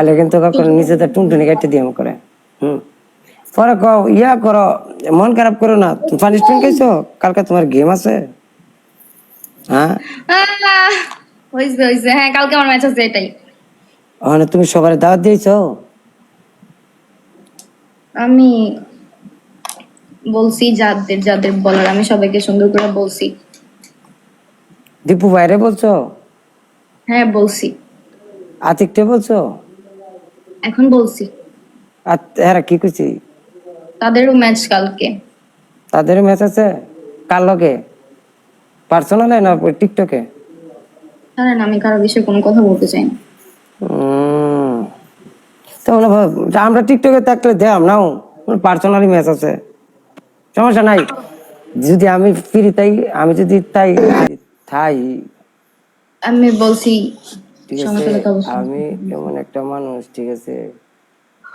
তাহলে কিন্তু কখন নিজেদের টুনটুনি কেটে দিয়ে করে। হুম। পরে কও ইয়া করো মন খারাপ করো না। তুমি পানিশমেন্ট খাইছো? কালকে তোমার গেম আছে। হ্যাঁ? হ্যাঁ কালকে আমার ম্যাচ আছে এটাই। ওখানে তুমি সবার দাওয়াত দিয়েছ? আমি বলছি যাদের যাদের বলার আমি সবাইকে সুন্দর করে বলছি। দীপু বাইরে বলছো? হ্যাঁ বলছি। আতিকটে বলছো? এখন বলছি। আর এরা কি করছি তাদেরও ম্যাচ কালকে। তাদের ম্যাচ আছে? কার লগে? পার্সোনালে না টিকটকে জানেন আমি কারও বিষয়ে কোনো কথা বলতে চাই না। উম, তো হয় আমরা টিকটকে থাকলে দেয়াম নাও। পার্সোনালি ম্যাচ আছে? সমস্যা নাই। যদি আমি ফ্রি তাই আমি যদি তাই থাই আমি বলছি ঠিক আছে? আমি এমন একটা মানুষ ঠিক আছে?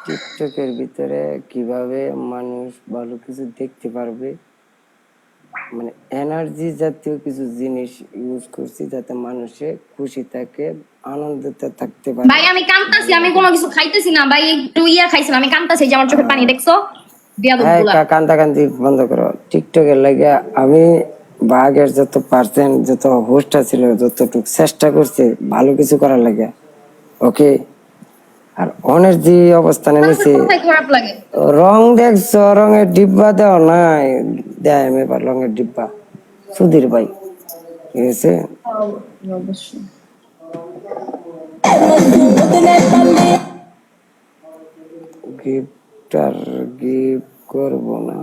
টিকটকের ভিতরে কীভাবে মানুষ ভালো কিছু দেখতে পারবে? মানে এনার্জি জাতীয় কিছু জিনিস ইউজ করছি যাতে মানুষে খুশি থাকে আনন্দতে থাকতে পারে। ভাই আমি কামতাছি আমি কোনো কিছু খাইতেছি না। ভাই একটু ইয়া খাইছিলাম আমি কামতাছি যে আমার চোখে পানি দেখছ? হ্যাঁ কান্দা কান্দি বন্ধ করো। টিকটকের লাগে আমি বাঘের যত পার্সেন্ট যত হোস্টটা ছিল যতটুকু চেষ্টা করছে ভালো কিছু করার লাগে। ওকে? আর অনেক যে অবস্থানে নিছে রং দেখছ রঙের ডিব্বা দেওয়া নাই। দেয় আমি এবার রঙের ডিব্বা। সুধীর ভাই ঠিক আছে গিফট আর গিফট করব না।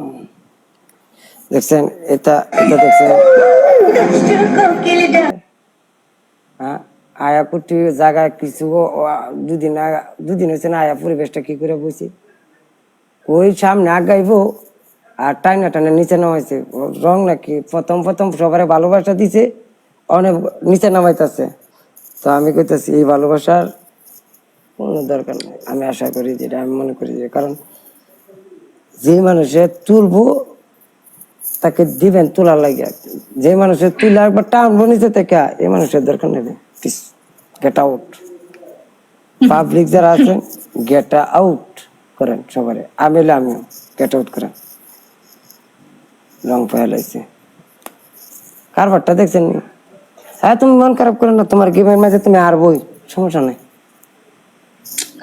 দেখছেন? এটা এটা দেখছেন? হ্যাঁ? আয়াপুটি জায়গায় কিছু দুদিন দুদিন হয়েছে না আয়া পরিবেশটা কি করে বসি ওই সামনে আগাইবো আর টাইনা টাইনা নিচে নামাইছে। রং নাকি প্রথম প্রথম সবারে ভালোবাসা দিছে, অনেক নিচে নামাইতেছে। তো আমি কইতাছি, এই ভালোবাসার কোনো দরকার নেই। আমি আশা করি যেটা আমি মনে করি যে কারণ যে মানুষে তুলবো তাকে দিবেন, তোলার লাগে যে মানুষের তুলে একবার টানবো নিচে থেকে এই মানুষের দরকার নেই গেট আউট পাবলিক যারা আছেন গেট আউট করেন সবারে। আমি হলে আমিও গেট আউট করেন। রং ফেলাইছে কারবারটা দেখছেন? হ্যাঁ তুমি মন খারাপ করো না, তোমার গেমের মাঝে তুমি আর বই সমস্যা নেই।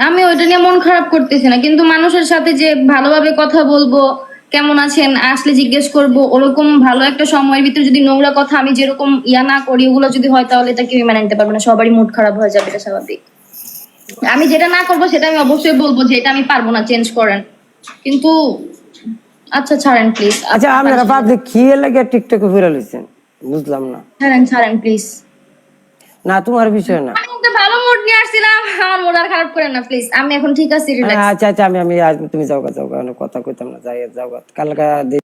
আমি ওইটা নিয়ে মন খারাপ করতেছি না, কিন্তু মানুষের সাথে যে ভালোভাবে কথা বলব কেমন আছেন? আসলে জিজ্ঞেস করব ওরকম ভালো একটা সময়ের ভিতরে যদি নোংরা কথা আমি যেরকম ইয়া না করি ওগুলো যদি হয় তাহলে এটা কেউ মেনে নিতে পারবে না। সবারই মুড খারাপ হয়ে যাবে এটা স্বাভাবিক। আমি যেটা না করব সেটা আমি অবশ্যই বলব যে এটা আমি পারব না চেঞ্জ করেন কিন্তু আচ্ছা ছাড়েন প্লিজ আচ্ছা আপনারা পাবলিক কি লাগে টিকটকে ফিরে লইছেন বুঝলাম না। ছাড়েন ছাড়েন প্লিজ না তোমার বিষয় না। নিয়ে আমার আর খারাপ করেন না প্লিজ আমি এখন ঠিক আছি আচ্ছা আচ্ছা আমি আমি তুমি যাও যাও কথা কইতাম না যাই যাও কালকে